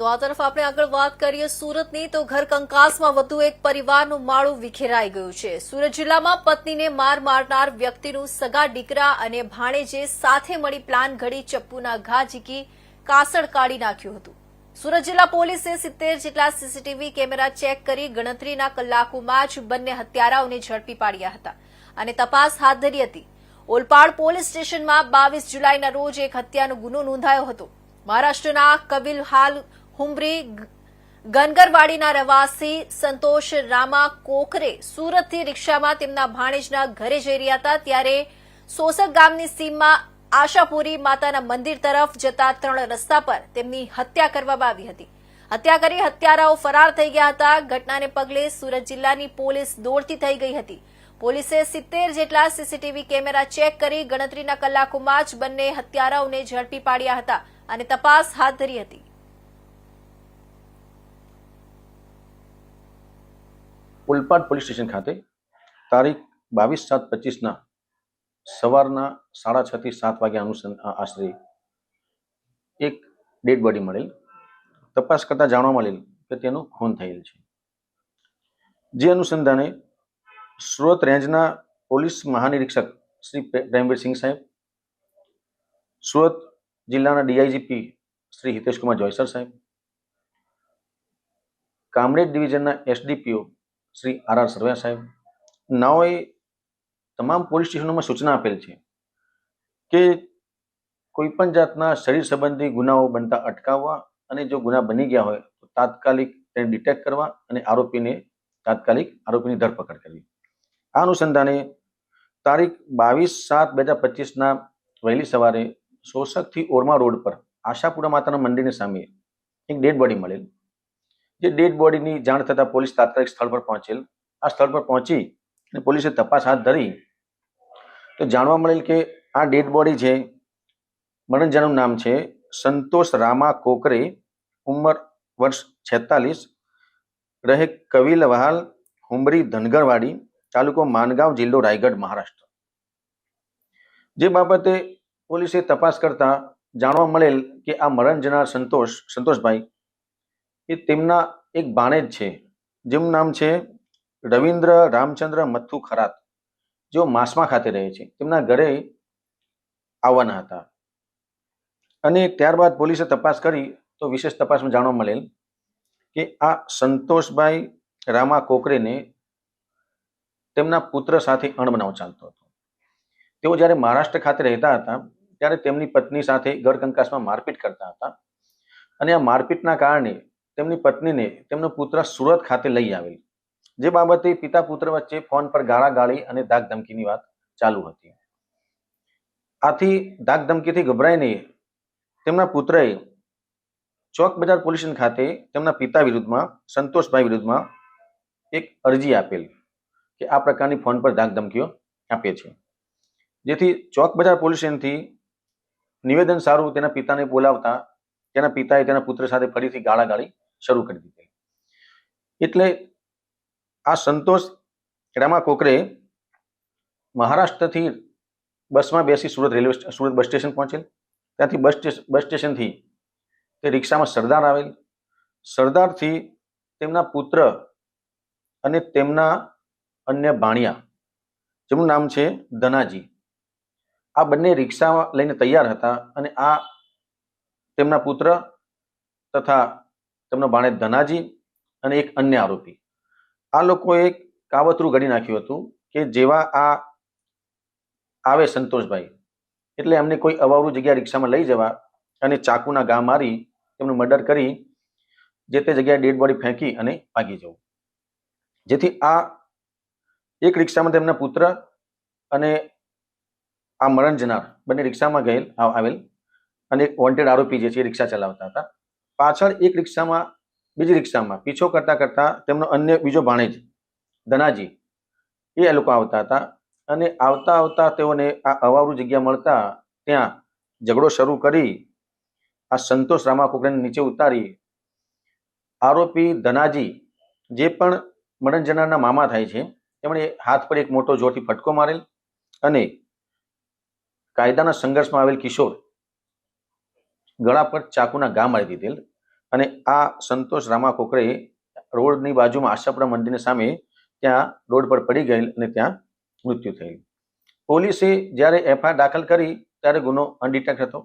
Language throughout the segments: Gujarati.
તો આ તરફ આપણે આગળ વાત કરીએ સુરતની, તો ઘર કંકાસમાં વધુ એક પરિવારનું માળું વિખેરાઈ ગયું છે. સુરત જિલ્લામાં પત્નીને માર મારનાર વ્યક્તિનું સગા દીકરા અને ભાણેજે સાથે મળી પ્લાન ઘડી ચપ્પુના ઘા ઝીકી કાસળ કાઢી નાખ્યું હતું. સુરત જિલ્લા પોલીસે સિત્તેર જેટલા સીસીટીવી કેમેરા ચેક કરી ગણતરીના કલાકોમાં જ બંને હત્યારાઓને ઝડપી પાડ્યા હતા અને તપાસ હાથ ધરી હતી. ઓલપાડ પોલીસ સ્ટેશનમાં બાવીસ જુલાઈના રોજ એક હત્યાનો ગુનો નોંધાયો હતો. મહારાષ્ટ્રના કબીલ હાલ હુમરી ગનગરવાડીના રહેવાસી સંતોષ રામા કોકરે સુરતથી રિક્ષામાં તેમના ભાણેજના ઘરે જઈ રહ્યા હતા. ત્યારે સોસક ગામની સીમમાં આશાપુરી માતાના મંદિર તરફ જતા ત્રણ રસ્તા પર તેમની હત્યા કરવામાં આવી હતી. હત્યા કરી હત્યારાઓ ફરાર થઈ ગયા હતા. ઘટનાને પગલે સુરત જિલ્લાની પોલીસ દોડતી થઈ ગઈ હતી. પોલીસે સિત્તેર જેટલા સીસીટીવી કેમેરા ચેક કરી ગણતરીના કલાકોમાં જ બંને હત્યારાઓને ઝડપી પાડ્યા હતા અને તપાસ હાથ ધરી હતી. ઉલપાડ પોલીસ સ્ટેશન ખાતે તારીખ બાવીસ સાત પચીસના સવારના સાડા છ થી સાત વાગ્યા અનુસંધ આશરે એક ડેડ બોડી મળેલ. તપાસ કરતા જાણવા મળેલ કે તેનું ખૂન થયેલ છે. જે અનુસંધાને સુરત રેન્જના પોલીસ મહાનિરીક્ષક શ્રી પ્રેમવીર સિંહ સાહેબ, સુરત જિલ્લાના ડીઆઈજીપી શ્રી હિતેશકુમાર જોયસર સાહેબ, Kamrej ડિવિઝનના SDPO Shri R R Sarvaiya saheb, નાઓએ તમામ પોલીસ સ્ટેશનોમાં સૂચના આપેલ છે કે કોઈપણ જાતના શરીર સંબંધી ગુનાઓ બનતા અટકાવવા અને જો ગુના બની ગયા હોય તો તાત્કાલિક તેને ડિટેક્ટ કરવા અને આરોપીને તાત્કાલિક આરોપીની ધરપકડ કરવી. આ અનુસંધાને તારીખ બાવીસ સાત બે હજાર પચીસના વહેલી સવારે શોષકથી ઓરમા રોડ પર આશાપુરા માતાના મંદિરની સામે એક ડેડ બોડી મળેલ. જે ડેડ બોડીની જાણ થતાં પોલીસ તાત્કાલિક સ્થળ પર પહોંચેલ. આ સ્થળ પર પહોંચી અને પોલીસે તપાસ હાથ ધરી તો જાણવા મળેલ કે આ ડેડ બોડી છે મરણજાનું નામ છે સંતોષ રામા કોકરે, ઉંમર વર્ષ છેતાલીસ, રહે કવિલવાલ હુમરી ધનગરવાડી, તાલુકો માનગાંવ, જિલ્લો રાયગઢ, મહારાષ્ટ્ર. જે બાબતે પોલીસે તપાસ કરતા જાણવા મળેલ કે આ મરણ જનાર સંતોષ, સંતોષભાઈ એ તેમના એક ભાણેજ છે, જેમનું નામ છે રવિન્દ્ર રામચંદ્ર મથુ ખરાત, જેઓ માસમા ખાતે રહે છે. તેમના ઘરે આવવાના હતા. અને ત્યારબાદ પોલીસે તપાસ કરી, તો વિશેષ તપાસમાં જાણવા મળેલ કે આ સંતોષભાઈ રામા કોકરેને તેમના પુત્ર સાથે અણબનાવ ચાલતો હતો. તેઓ જ્યારે મહારાષ્ટ્ર ખાતે રહેતા હતા, ત્યારે તેમની પત્ની સાથે ઘર કંકાસમાં મારપીટ કરતા હતા. અને આ મારપીટના કારણે તેમની પત્નીને તેમનો પુત્ર સુરત ખાતે લઈ આવેલ. જે બાબતે પિતા પુત્ર વચ્ચે ફોન પર ગાળા ગાળી અને ધાક ધમકીની વાત ચાલુ હતી. આથી ધાક ધમકીથી ગભરાઈને તેમના પુત્રએ ચોક બજાર પોલીસ ખાતે તેમના પિતા વિરુદ્ધમાં, સંતોષભાઈ વિરુદ્ધમાં એક અરજી આપેલ કે આ પ્રકારની ફોન પર ધાક ધમકીઓ આપે છે. જેથી ચોક બજાર પોલીસ સ્ટેશનથી નિવેદન સારું તેના પિતાને બોલાવતા તેના પિતાએ તેના પુત્ર સાથે ફરીથી ગાળાગાળી શરૂ કરી દીધી. એટલે આ સંતોષ રામા કોકરે મહારાષ્ટ્રથી બસમાં બેસી Surat railway Surat bus station પહોંચેલ. ત્યાંથી બસ સ્ટેશન બસ સ્ટેશનથી તે રિક્ષામાં સરદાર આવેલ. સરદારથી તેમના પુત્ર અને તેમના અન્ય ભાણિયા જેમનું નામ છે ધનાજી, આ બંને રિક્ષા લઈને તૈયાર હતા અને આ તેમના પુત્ર તથા તેમનો ભાણે ધનાજી અને એક અન્ય આરોપી. આ લોકોએ કાવતરું ઘડી નાખ્યું હતું કે જેવા આ આવે સંતોષભાઈ. એટલે એમને કોઈ અવાવરું જગ્યા રિક્ષામાં લઈ જવા અને ચાકુના ઘા મારી તેમનું મર્ડર કરી જે તે જગ્યાએ ડેડ બોડી ફેંકી અને ભાગી જવું. જેથી આ એક રિક્ષામાં તેમના પુત્ર અને આ મરણ જનાર બંને રિક્ષામાં ગયેલ આવેલ અને એક વોન્ટેડ આરોપી જે છે એ રિક્ષા ચલાવતા હતા. પાછળ એક રિક્ષામાં, બીજી રિક્ષામાં, પીછો કરતા કરતા તેમનો અન્ય બીજો ભાણેજ, ધનાજી, એ લોકો આવતા હતા. અને આવતા આવતા તેઓને આ અવાવરું જગ્યા મળતા ત્યાં ઝઘડો શરૂ કરી, આ સંતોષ રામાકુકરેને નીચે ઉતારી. આરોપી ધનાજી, જે પણ મરણ મામા થાય છે, તેમણે હાથ પર એક મોટો જોરથી ફટકો મારેલ અને કાયદાના સંઘર્ષમાં આવેલ કિશોર ગળા પર ચાકુના ગા મારી દીધેલ. અને આ સંતોષ રામા કોકરે રોડની બાજુમાં આશાપુરા મંદિરની સામે ત્યાં રોડ પર પડી ગયેલ અને ત્યાં મૃત્યુ થયેલ. પોલીસે જ્યારે એફઆઈઆર દાખલ કરી ત્યારે ગુનો અનડિટેક્ટ હતો.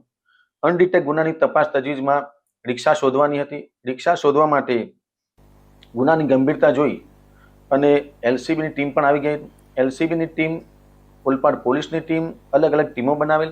અનડિટેક્ટ ગુનાની તપાસ તજવીજમાં રિક્ષા શોધવાની હતી. રિક્ષા શોધવા માટે ગુનાની ગંભીરતા જોઈ અને એલસીબીની ટીમ પણ આવી ગઈ. એલસીબીની ટીમ, ઓલપાડ પોલીસની ટીમ અલગ અલગ ટીમો બનાવેલ.